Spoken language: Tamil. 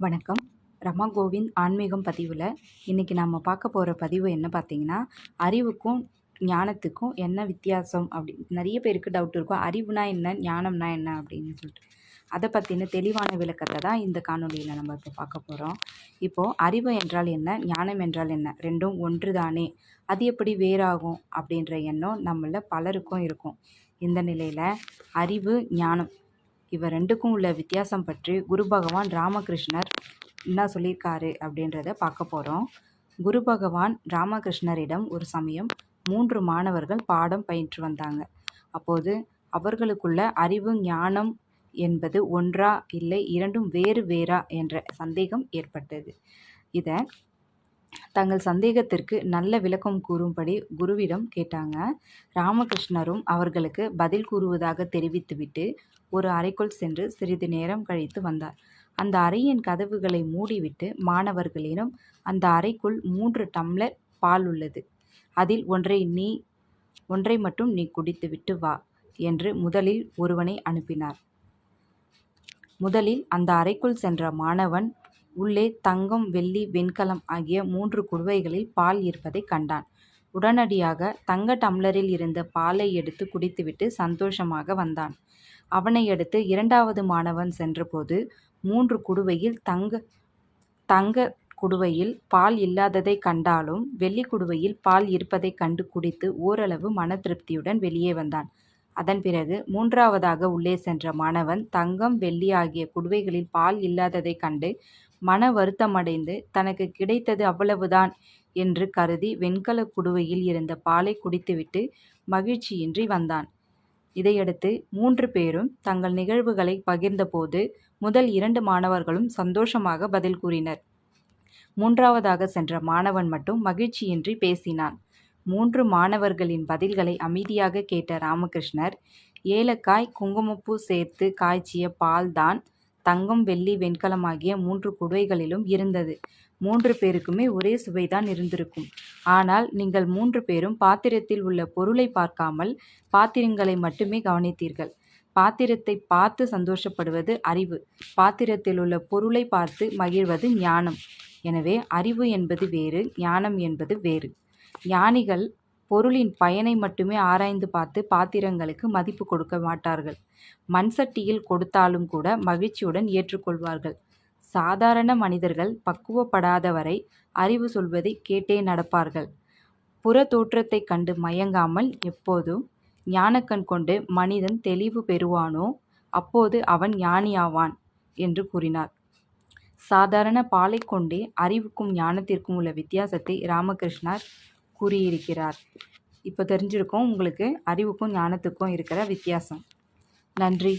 வணக்கம். ரமா கோவிந்த் ஆன்மீகம் பதிவில் இன்றைக்கி நம்ம பார்க்க போகிற பதிவு என்ன பார்த்தீங்கன்னா அறிவுக்கும் ஞானத்துக்கும் என்ன வித்தியாசம் அப்படி நிறைய பேருக்கு டவுட் இருக்கும். அறிவுனா என்ன ஞானம்னா என்ன அப்படின்னு சொல்லிட்டு. அதை பற்றின தெளிவான விளக்கத்தை தான் இந்த காணொலியில் நம்ம இப்போ பார்க்க போகிறோம் இப்போது அறிவு என்றால் என்ன ஞானம் என்றால் என்ன? ரெண்டும் ஒன்று தானே அது எப்படி வேறாகும் அப்படின்ற எண்ணம் நம்மள பலருக்கும் இருக்கும். இந்த நிலையில் அறிவு ஞானம் இவர் ரெண்டுக்கும் உள்ள வித்தியாசம் பற்றி குரு பகவான் ராமகிருஷ்ணர் என்ன சொல்லியிருக்காரு அப்படின்றத பார்க்க போகிறோம் குரு பகவான் ராமகிருஷ்ணரிடம் ஒரு சமயம் மூன்று மாணவர்கள் பாடம் பயின்று வந்தாங்க. அப்போது அவர்களுக்குள்ள அறிவு ஞானம் என்பது ஒன்றா இல்லை இரண்டும் வேறு வேறா என்ற சந்தேகம் ஏற்பட்டது. இதை தங்கள் சந்தேகத்திற்கு நல்ல விளக்கம் கூறும்படி குருவிடம் கேட்டாங்க. ராமகிருஷ்ணரும் அவர்களுக்கு பதில் கூறுவதாக தெரிவித்துவிட்டு ஒரு அறைக்குள் சென்று சிறிது நேரம் கழித்து வந்தார். அந்த அறையின் கதவுகளை மூடிவிட்டு மாணவர்களிடம் அந்த அறைக்குள் மூன்று டம்ளர் பால் உள்ளது. அதில் ஒன்றை நீ ஒன்றை மட்டும் நீ குடித்துவிட்டு வா என்று முதலில் ஒருவனை அனுப்பினார். முதலில் அந்த அறைக்குள் சென்ற மாணவன் உள்ளே தங்கம் வெள்ளி வெண்கலம் ஆகிய மூன்று குடுவைகளில் பால் இருப்பதைக் கண்டான். உடனடியாக தங்க டம்ளரில் இருந்த பாலை எடுத்து குடித்துவிட்டு சந்தோஷமாக வந்தான். அவனை அடுத்து இரண்டாவது மாணவன் சென்றபோது மூன்று குடுவையில் தங்க தங்க குடுவையில் பால் இல்லாததை கண்டாலும் வெள்ளி குடுவையில் பால் இருப்பதைக் கண்டு குடித்து ஓரளவு மன திருப்தியுடன் வெளியே வந்தான். அதன் பிறகு மூன்றாவதாக உள்ளே சென்ற மாணவன் தங்கம் வெள்ளி ஆகிய குடுவைகளில் பால் இல்லாததைக் கண்டு மன வருத்தமடைந்து தனக்கு கிடைத்தது அவ்வளவுதான் என்று கருதி வெண்கல குடுவையில் இருந்த பாலை குடித்துவிட்டு மகிழ்ச்சியின்றி வந்தான். இதையடுத்து மூன்று பேரும் தங்கள் நிகழ்வுகளை பகிர்ந்தபோது முதல் இரண்டு மாணவர்களும் சந்தோஷமாக பதில் கூறினர். மூன்றாவதாக சென்ற மாணவன் மட்டும் மகிழ்ச்சியின்றி பேசினான். மூன்று மாணவர்களின் பதில்களை அமைதியாக கேட்ட ராமகிருஷ்ணர் ஏலக்காய் குங்குமப்பூ சேர்த்து காய்ச்சிய பால்தான் தங்கம் வெள்ளி வெண்கலமாகிய மூன்று குடுவைகளிலும் இருந்தது. மூன்று பேருக்குமே ஒரே சுவைதான் இருந்திருக்கும். ஆனால் நீங்கள் மூன்று பேரும் பாத்திரத்தில் உள்ள பொருளை பார்க்காமல் பாத்திரங்களை மட்டுமே கவனித்தீர்கள். பாத்திரத்தை பார்த்து சந்தோஷப்படுவது அறிவு. பாத்திரத்தில் உள்ள பொருளை பார்த்து மகிழ்வது ஞானம். எனவே அறிவு என்பது வேறு ஞானம் என்பது வேறு. ஞானிகள் பொருளின் பயனை மட்டுமே ஆராய்ந்து பார்த்து பாத்திரங்களுக்கு மதிப்பு கொடுக்க மாட்டார்கள். மண் சட்டியில் கொடுத்தாலும் கூட மகிழ்ச்சியுடன் ஏற்றுக்கொள்வார்கள். சாதாரண மனிதர்கள் பக்குவப்படாதவரை அறிவு சொல்வதை கேட்டே நடப்பார்கள். புற தோற்றத்தைக் கண்டு மயங்காமல் எப்போதும் ஞானக்கண் கொண்டு மனிதன் தெளிவு பெறுவானோ அப்போது அவன் ஞானியாவான் என்று கூறினார். சாதாரண பாலை கொண்டே அறிவுக்கும் ஞானத்திற்கும் உள்ள வித்தியாசத்தை ராமகிருஷ்ணர் கூறியிருக்கிறார். இப்போ தெரிஞ்சிருக்கும் உங்களுக்கு அறிவுக்கும் ஞானத்துக்கும் இருக்கிற வித்தியாசம். நன்றி.